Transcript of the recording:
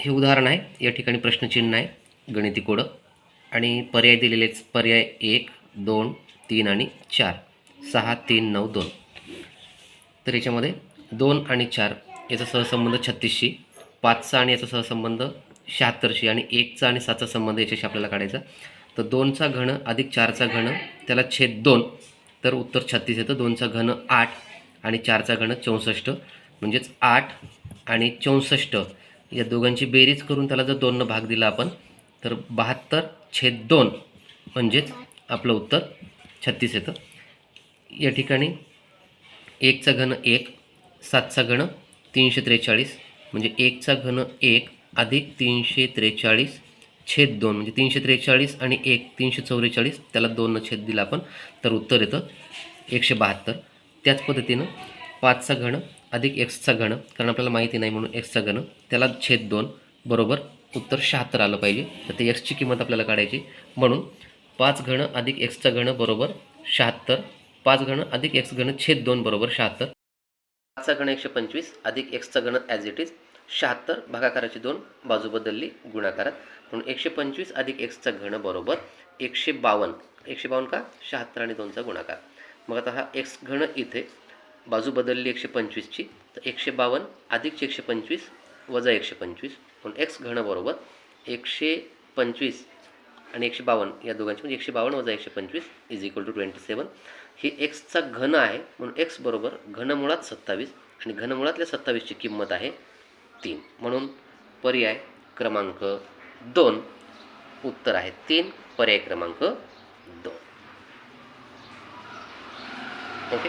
हे उदाहरण आहे. या ठिकाणी प्रश्नचिन्ह आहे. गणिती कोडं. आणि पर्याय दिलेलेच पर्याय एक दोन तीन आणि चार. सहा तीन नऊ दोन. तर याच्यामध्ये दोन आणि चार याचा सहसंबंध छत्तीसशी पाचचा आणि याचा सहसंबंध शहात्तरशी आणि एकचा आणि सातचा संबंध याच्याशी आपल्याला काढायचा. तर दोनचा घन अधिक चारचा घन त्याला छेद दोन. तर उत्तर छत्तीस येतं. दोनचा घन आठ आणि चारचा घन चौसष्ट. म्हणजेच आठ आणि चौसष्ट. या दोघांची बेरीज करून त्याला जर दोननं भाग दिला आपण तर बहात्तर छेद दोन म्हणजेच आपलं उत्तर छत्तीस येतं. या ठिकाणी एकचा घन एक सातचा घन तीनशे त्रेचाळीस म्हणजे एकचा घन एक अधिक तीनशे त्रेचाळीस छेद दोन म्हणजे तीनशे त्रेचाळीस आणि एक तीनशे चौवेचाळीस त्याला दोननं छेद दिला आपण तर उत्तर येतं एकशे बहात्तर. त्याच पद्धतीनं पाचचा घन अधिक एक्सचा घण कारण आपल्याला माहिती नाही म्हणून एक्सचा घण त्याला छेद दोन बरोबर उत्तर शहात्तर आलं पाहिजे. तर ते एक्सची किंमत आपल्याला काढायची. म्हणून पाच घन अधिक एक्सचा घण बरोबर शहात्तर पाच घण अधिक एक्स घण छेद दोन बरोबर शहात्तर पाचचा घण एकशे पंचवीस अधिक एक्सचा घण ॲज इट इज शहात्तर भागाकाराची दोन बाजू बदलली गुणाकारात. म्हणून एकशे पंचवीस अधिक एक्सचा घन बरोबर एकशे बावन्न. एकशे बावन्न का? शहात्तर आणि दोनचा गुणाकार. मग आता हा एक्स घन इथे बाजू बदलली एकशे पंचवीसची तर एकशे बावन्न अधिकचे एकशे पंचवीस वजा एकशे पंचवीस. म्हणून एक्स घन बरोबर एकशे पंचवीस आणि एकशे बावन्न या दोघांची म्हणजे एकशे बावन्न वजा एकशे पंचवीस is equal to twenty seven ही एक्सचा घन आहे म्हणून एक्स बरोबर घनमुळात सत्तावीस आणि घनमुळातल्या सत्तावीसची किंमत आहे तीन. म्हणून पर्याय क्रमांक दोन उत्तर आहे तीन पर्याय क्रमांक दोन. ओके